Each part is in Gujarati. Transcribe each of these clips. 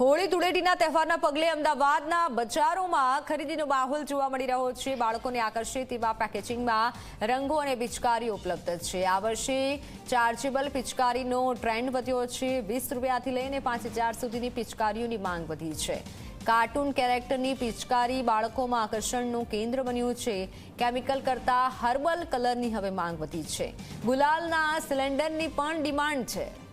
હોળી ધૂળેટીના તહેવારના પગલે અમદાવાદના બજારોમાં ખરીદીનો માહોલ જોવા મળી રહ્યો છે. બાળકોને આકર્ષે તેવા પેકેજિંગમાં રંગો અને પિચકારી ઉપલબ્ધ છે. આ વર્ષે ચાર્જેબલ પિચકારીનો ટ્રેન્ડ વધ્યો છે. વીસ રૂપિયાથી લઈને પાંચ સુધીની પિચકારીઓની માંગ વધી છે. કાર્ટૂન કેરેક્ટરની પિચકારી બાળકોમાં આકર્ષણનું કેન્દ્ર બન્યું છે. કેમિકલ કરતાં હર્બલ કલરની હવે માંગ વધી છે. ગુલાલના સિલિન્ડરની પણ ડિમાન્ડ છે.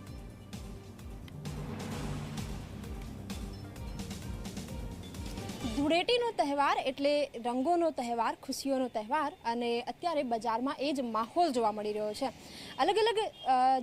ધૂળેટીનો તહેવાર એટલે રંગોનો તહેવાર, ખુશીઓનો તહેવાર અને અત્યારે બજારમાં એ જ માહોલ જોવા મળી રહ્યો છે. અલગ અલગ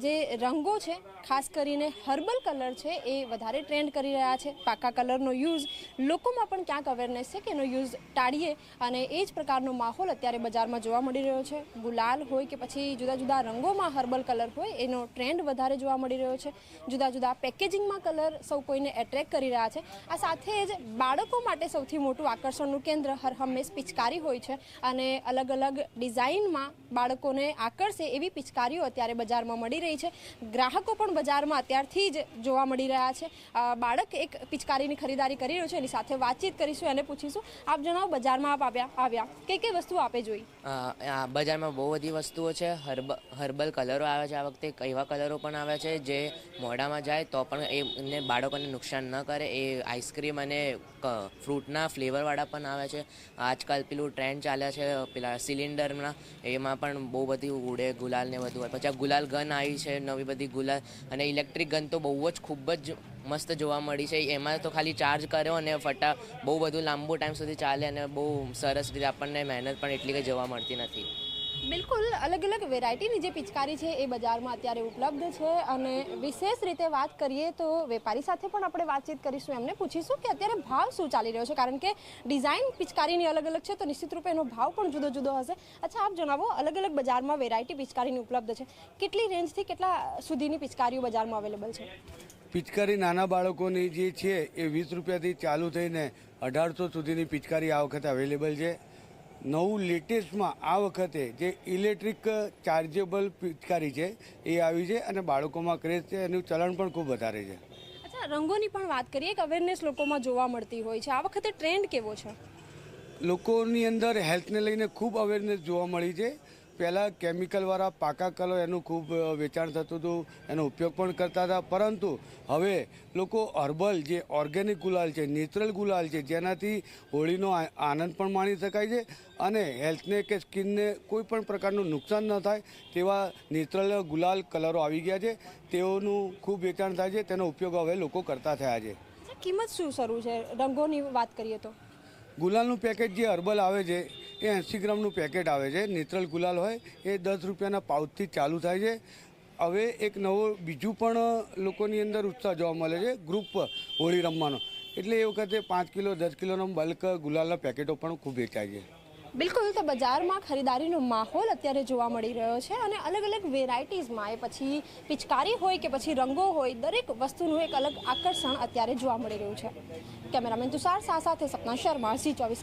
જે રંગો છે, ખાસ કરીને હર્બલ કલર છે, એ વધારે ટ્રેન્ડ કરી રહ્યા છે. પાકા કલરનો યુઝ, લોકોમાં પણ ક્યાંક અવેરનેસ છે કે એનો યુઝ ટાળીએ અને એ જ પ્રકારનો માહોલ અત્યારે બજારમાં જોવા મળી રહ્યો છે. ગુલાલ હોય કે પછી જુદા જુદા રંગોમાં હર્બલ કલર હોય, એનો ટ્રેન્ડ વધારે જોવા મળી રહ્યો છે. જુદા જુદા પેકેજિંગમાં કલર સૌ કોઈને એટ્રેક્ટ કરી રહ્યા છે. આ સાથે જ બાળકો માટે સૌથી મોટું આકર્ષણનું કેન્દ્ર હર હંમેશ પિચકારી હોય છે અને અલગ અલગ ડિઝાઇનમાં બાળકોને આકર્ષે એવી પિચકારીઓ અત્યારે બજારમાં મળી રહી છે. ગ્રાહકો પણ બજારમાં અત્યારથી જ જોવા મળી રહ્યા છે. બાળક એક પિચકારીની ખરીદારી કરી રહ્યો છે, એની સાથે વાતચીત કરીશું, એને પૂછીશું. આપ જણાવો, બજારમાં આપ આવ્યા આવ્યા. કઈ કઈ વસ્તુ આપે જોઈ? બજારમાં બહુ બધી વસ્તુઓ છે. હર્બ, હર્બલ કલરો આવે છે આ વખતે એવા કલરો પણ આવે છે. જે મોઢામાં જાય તો પણ એમને બાળકોને નુકસાન ન કરે. એ આઈસ્ક્રીમ અને ક- ફ્રૂટના ફ્લેવરવાળા પણ આવે છે. આજકાલ પેલું ટ્રેન્ડ ચાલે છે, પેલા સિલિન્ડરના, એમાં પણ બહુ બધી ઉડે, ગુલાલ ને બધું પછી આ ગુલાલ ગન આવી છે, નવી બધી ગુલાલ, અને ઇલેક્ટ્રિક ગન તો બહુ જ ખૂબ જ મસ્ત જોવા મળી છે. એમાં તો ખાલી ચાર્જ કર્યો અને ફટા બહુ બધું લાંબો ટાઈમ સુધી ચાલે અને બહુ સરસ રીતે આપણને મહેનત પણ એટલી કંઈ જોવા મળતી નથી. બિલકુલ અલગ અલગ વેરાયટીની જે પિચકારી છે એ બજારમાં અત્યારે ઉપલબ્ધ છે અને વિશેષ રીતે વાત કરીએ તો વેપારી સાથે પણ આપણે વાતચીત કરીશું, એમને પૂછીશું કે અત્યારે ભાવ શું ચાલી રહ્યો છે, કારણ કે ડિઝાઇન પિચકારીની અલગ અલગ છે તો નિશ્ચિત રૂપે એનો ભાવ પણ જુદો જુદો હશે. અચ્છા, આપ જણાવો અલગ અલગ બજારમાં વેરાયટી પિચકારીની ઉપલબ્ધ છે. કેટલી રેન્જથી કેટલા સુધીની પિચકારીઓ બજારમાં અવેલેબલ છે? પિચકારી નાના બાળકોની જે છે એ વીસ રૂપિયાથી ચાલુ થઈને અઢારસો સુધીની પિચકારી આ વખતે અવેલેબલ છે. નવું લેટેસ્ટમાં આ વખતે જે ઇલેક્ટ્રિક ચાર્જેબલ પિચકારી છે એ આવી છે અને બાળકોમાં ક્રેઝ છે એનું ચલણ પણ ખૂબ વધારે છે. અચ્છા રંગોની પણ વાત કરીએ કે અવેરનેસ લોકોમાં જોવા મળતી હોય છે. આ વખતે ટ્રેન્ડ કેવો છે? લોકોની અંદર હેલ્થને લઈને ખૂબ અવેરનેસ જોવા મળી છે. પહેલાં કેમિકલવાળા પાકા કલર એનું ખૂબ વેચાણ થતું હતું એનો ઉપયોગ પણ કરતા હતા. પરંતુ હવે લોકો હર્બલ જે ઓર્ગેનિક ગુલાલ છે નેચરલ ગુલાલ છે જેનાથી હોળીનો આ- આનંદ પણ માણી શકાય છે અને હેલ્થને કે સ્કિનને કોઈ પણ પ્રકારનું નુકસાન ન થાય તેવા નેચરલ ગુલાલ કલરો આવી ગયા છે. તેઓનું ખૂબ વેચાણ થાય છે તેનો ઉપયોગ હવે લોકો કરતા થયા છે. કિંમત શું શરૂ છે? રંગોની વાત કરીએ તો. ગુલાલનું પેકેજ જે હર્બલ આવે છે એ એંસી ગ્રામનું પેકેટ આવે છે, નેત્રલ ગુલાલ હોય, એ દસ રૂપિયાના પાઉચથી ચાલુ થાય છે. હવે એક નવો, બીજું પણ લોકોની અંદર ઉત્સાહ જોવા મળે છે, ગ્રુપ હોળી રમવાનો. એટલે એ વખતે પાંચ કિલો, દસ કિલોનો બલ્ક ગુલાલના પેકેટો પણ ખૂબ વેચાય છે. બિલકુલ, તો બજારમાં ખરીદારીનો માહોલ અત્યારે જોવા મળી રહ્યો છે અને અલગ અલગ વેરાયટીઝમાં એ પછી પિચકારી હોય કે પછી રંગો હોય, દરેક વસ્તુનું એક અલગ આકર્ષણ અત્યારે જોવા મળી રહ્યું છે. કેમેરામેન તુષાર શાહ સાથે સપના શર્મા, સી ચોવીસ